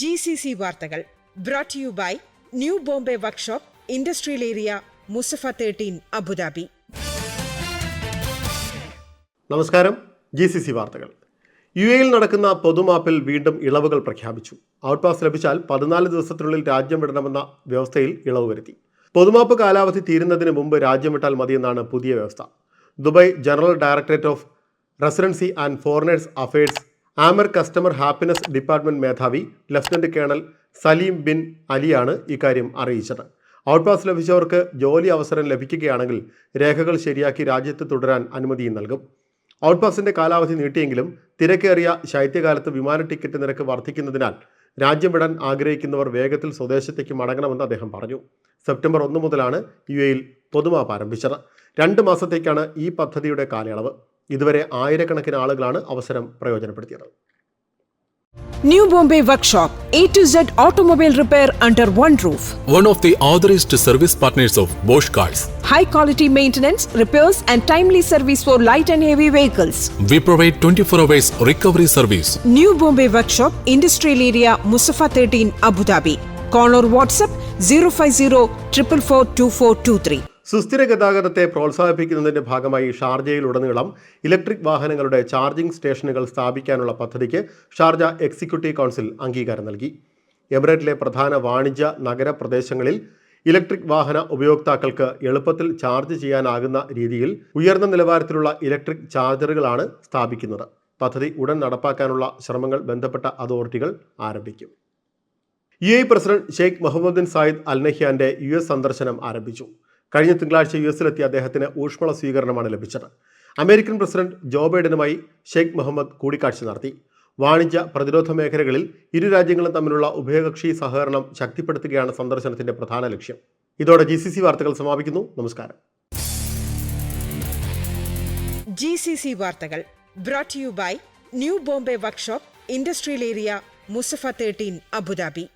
G C C വാർത്തകൾ brought you by New Bombay workshop industrial area Musaffah thirteen Abu Dhabi നമസ്കാരം. G C C വാർത്തകൾ. U എയിൽ നടക്കുന്ന പൊതുമാപ്പിൽ വീണ്ടും ഇളവുകൾ പ്രഖ്യാപിച്ചു. ഔട്ട് പാസ് ലഭിച്ചാൽ പതിനാല് ദിവസത്തിനുള്ളിൽ രാജ്യം വിടണമെന്ന വ്യവസ്ഥയിൽ ഇളവ് വരുത്തി. പൊതുമാപ്പ് കാലാവധി തീരുന്നതിന് മുമ്പ് രാജ്യം വിട്ടാൽ മതിയെന്നാണ് പുതിയ വ്യവസ്ഥ. Dubai general directorate of residency and foreigners affairs Amer customer happiness department മേധാവി ലഫ്റ്റനന്റ് കേണൽ സലീം ബിൻ അലിയാണ് ഇക്കാര്യം അറിയിച്ചത്. ഔട്ട് പാസ് ലഭിച്ചവർക്ക് ജോലി അവസരം ലഭിക്കുകയാണെങ്കിൽ രേഖകൾ ശരിയാക്കി രാജ്യത്ത് തുടരാൻ അനുമതിയും നൽകും. ഔട്ട് പാസിന്റെ കാലാവധി നീട്ടിയെങ്കിലും തിരക്കേറിയ ശൈത്യകാലത്ത് വിമാന ടിക്കറ്റ് നിരക്ക് വർദ്ധിക്കുന്നതിനാൽ രാജ്യം വിടാൻ ആഗ്രഹിക്കുന്നവർ വേഗത്തിൽ സ്വദേശത്തേക്ക് മടങ്ങണമെന്ന് അദ്ദേഹം പറഞ്ഞു. സെപ്റ്റംബർ ഒന്ന് മുതലാണ് യു എയിൽ പൊതുമാപ്പ് ആരംഭിച്ചത്. രണ്ട് മാസത്തേക്കാണ് ഈ പദ്ധതിയുടെ കാലയളവ്. ഇതുവരെ ആയിരക്കണക്കിന് ആളുകളാണ് അവസരം പ്രയോജനപ്പെടുത്തിയത് New Bombay Workshop, A to Z automobile repair under one roof. one of the authorized service partners of Bosch Cars. high quality maintenance, repairs, and timely service for light and heavy vehicles. We provide 24 hours recovery service. New Bombay Workshop, Industrial Area, Musafa 13, Abu Dhabi. Call or WhatsApp 050 444 2423. സുസ്ഥിര ഗതാഗതത്തെ പ്രോത്സാഹിപ്പിക്കുന്നതിന്റെ ഭാഗമായി ഷാർജയിലുടനീളം electric വാഹനങ്ങളുടെ charging സ്റ്റേഷനുകൾ സ്ഥാപിക്കാനുള്ള പദ്ധതിക്ക് Sharjah executive council അംഗീകാരം നൽകി. എമിറേറ്റിലെ പ്രധാന വാണിജ്യ നഗര പ്രദേശങ്ങളിൽ ഇലക്ട്രിക് വാഹന ഉപയോക്താക്കൾക്ക് എളുപ്പത്തിൽ ചാർജ് ചെയ്യാനാകുന്ന രീതിയിൽ ഉയർന്ന നിലവാരത്തിലുള്ള ഇലക്ട്രിക് ചാർജറുകളാണ് സ്ഥാപിക്കുന്നത്. പദ്ധതി ഉടൻ നടപ്പാക്കാനുള്ള ശ്രമങ്ങൾ ബന്ധപ്പെട്ട അതോറിറ്റികൾ ആരംഭിക്കും. U A president Sheikh Mohammed bin Zayed Al നഹ്യാന്റെ U S സന്ദർശനം ആരംഭിച്ചു. കഴിഞ്ഞ തിങ്കളാഴ്ച യു എസിലെത്തിയ അദ്ദേഹത്തിന് ഊഷ്മള സ്വീകരണമാണ് ലഭിച്ചത്. അമേരിക്കൻ പ്രസിഡന്റ് ജോ ബൈഡനുമായി ഷെയ്ഖ് മുഹമ്മദ് കൂടിക്കാഴ്ച നടത്തി. വാണിജ്യ പ്രതിരോധ മേഖലകളിൽ ഇരു രാജ്യങ്ങളും തമ്മിലുള്ള ഉഭയകക്ഷി സഹകരണം ശക്തിപ്പെടുത്തുകയാണ് സന്ദർശനത്തിന്റെ പ്രധാന ലക്ഷ്യം. ഇതോടെ ജി സി സി വാർത്തകൾ സമാപിക്കുന്നു. നമസ്കാരം. ജി സി സി വാർത്തകൾ brought you by New Bombay workshop industrial area Musaffah thirteen Abu Dhabi.